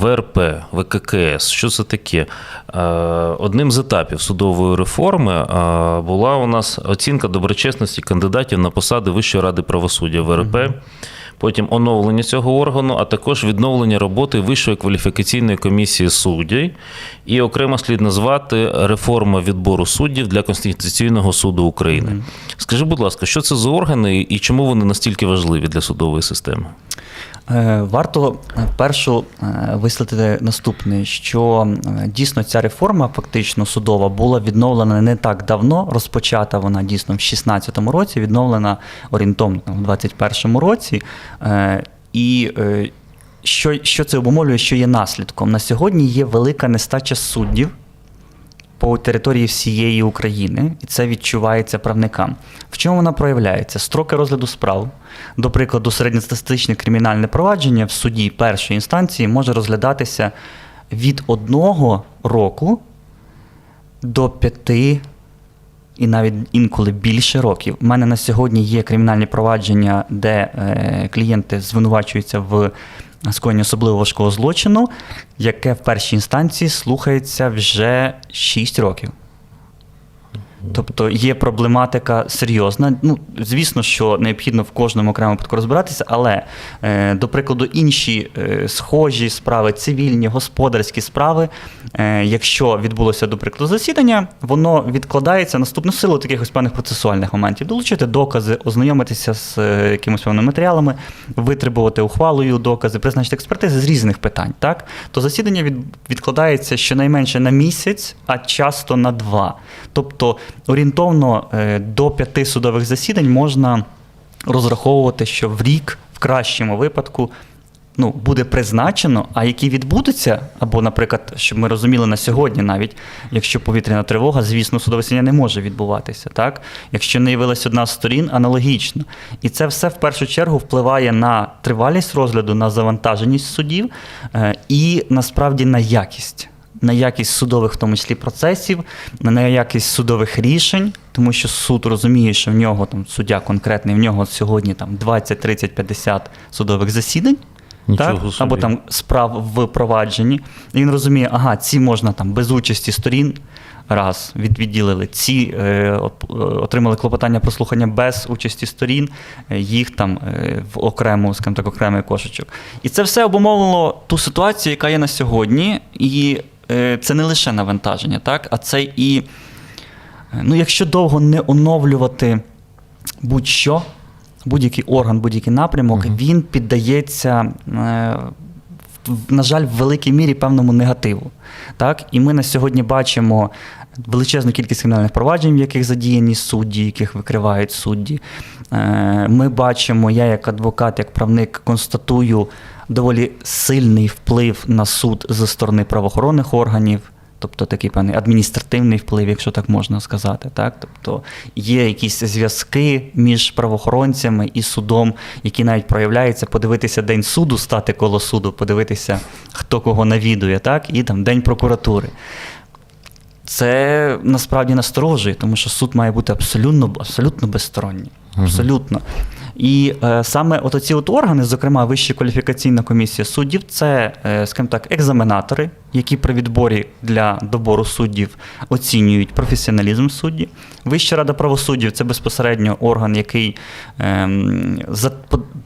ВРП, ВККС, що це таке? Е, Одним з етапів судової реформи е, була у нас оцінка доброчесності кандидатів на посади Вищої ради правосуддя ВРП. Потім оновлення цього органу, а також відновлення роботи Вищої кваліфікаційної комісії суддів. І окремо слід назвати реформа відбору суддів для Конституційного суду України. Скажи, будь ласка, що це за органи і чому вони настільки важливі для судової системи? Е, Варто е, першу е, висловити наступне, що дійсно ця реформа, фактично судова, була відновлена не так давно. Розпочата вона дійсно в 2016 році, відновлена орієнтовно в 2021 році. І що, що це обумовлює, що є наслідком? На сьогодні є велика нестача суддів по території всієї України, і це відчувається правникам. В чому вона проявляється? Строки розгляду справ, до прикладу, середньостатистичне кримінальне провадження в суді першої інстанції може розглядатися від одного року до п'яти і навіть інколи більше років. У мене на сьогодні є кримінальні провадження, де е, клієнти звинувачуються в скоєнні особливо важкого злочину, яке в першій інстанції слухається вже 6 років. Тобто є проблематика серйозна. Ну, звісно, що необхідно в кожному окремому випадку розбиратися, але, е, до прикладу, інші е, схожі справи, цивільні, господарські справи, е, якщо відбулося, до прикладу, засідання, воно відкладається наступну силу таких ось певних процесуальних моментів. Долучити докази, ознайомитися з е, якимось певними матеріалами, витребувати ухвалою докази, призначити експертизи з різних питань. Так? То засідання від, відкладається щонайменше на місяць, а часто на два. Тобто орієнтовно е, до п'яти судових засідань можна розраховувати, що в рік, в кращому випадку, ну, буде призначено, а які відбудуться, або, наприклад, щоб ми розуміли на сьогодні, навіть якщо повітряна тривога, звісно, судове засідання не може відбуватися. Так? Якщо не явилась одна з сторін, аналогічно. І це все в першу чергу впливає на тривалість розгляду, на завантаженість судів е, і насправді на якість. На якість судових, в тому числі процесів, на якість судових рішень, тому що суд розуміє, що в нього там суддя конкретний, в нього сьогодні там 20, 30, 50 судових засідань. Нічого так? собі. Або там справ в провадженні. І він розуміє, ага, ці можна там без участі сторін. Раз від, відділили ці е, е, отримали клопотання про слухання без участі сторін, е, їх там е, в окрему, скажімо так, окремий кошечок. І це все обумовило ту ситуацію, яка є на сьогодні. І це не лише навантаження, так, а це і, е, ну, якщо довго не оновлювати будь-що, будь-який орган, будь-який напрямок, він піддається, е, на жаль, в великій мірі певному негативу. Так? І ми на сьогодні бачимо величезну кількість кримінальних проваджень, в яких задіяні судді, яких викривають судді. Е, Ми бачимо, я як адвокат, як правник констатую доволі сильний вплив на суд зі сторони правоохоронних органів. Тобто такий певний адміністративний вплив, якщо так можна сказати. Так? Тобто є якісь зв'язки між правоохоронцями і судом, які навіть проявляються, подивитися день суду, стати коло суду, подивитися, хто кого навідує, так? і там день прокуратури. Це насправді насторожує, тому що суд має бути абсолютно, абсолютно безсторонній. Абсолютно. І е, саме от оці от органи, зокрема Вища кваліфікаційна комісія суддів, це, е, скажімо так, екзаменатори, які при відборі для добору суддів оцінюють професіоналізм судді. Вища рада правосуддів це безпосередньо орган, який ем,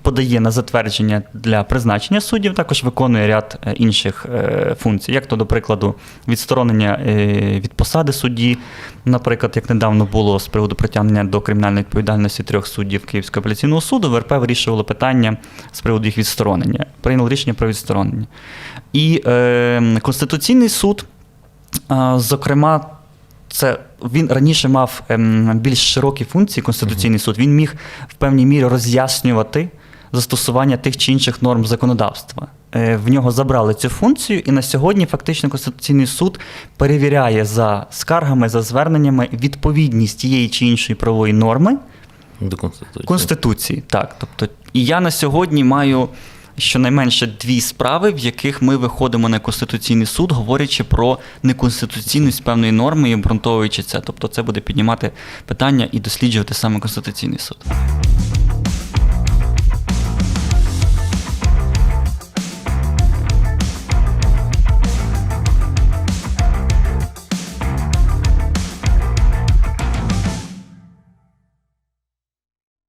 подає на затвердження для призначення суддів, також виконує ряд е, інших е, функцій, як то, до прикладу, відсторонення е, від посади судді, наприклад, як недавно було з приводу притягнення до кримінальної відповідальності трьох суддів Київського апеляційного суду, ВРП вирішувало питання з приводу їх відсторонення, прийняло рішення про відсторонення. І е, Конституційний суд, зокрема, це він раніше мав ем, більш широкі функції, Конституційний суд. Він міг в певній мірі роз'яснювати застосування тих чи інших норм законодавства. Е, В нього забрали цю функцію, і на сьогодні фактично Конституційний суд перевіряє за скаргами, за зверненнями відповідність тієї чи іншої правової норми До Конституції. Конституції. Так, тобто, і я на сьогодні маю щонайменше дві справи, в яких ми виходимо на Конституційний суд, говорячи про неконституційність певної норми і обґрунтовуючи це. Тобто, це буде піднімати питання і досліджувати саме Конституційний суд.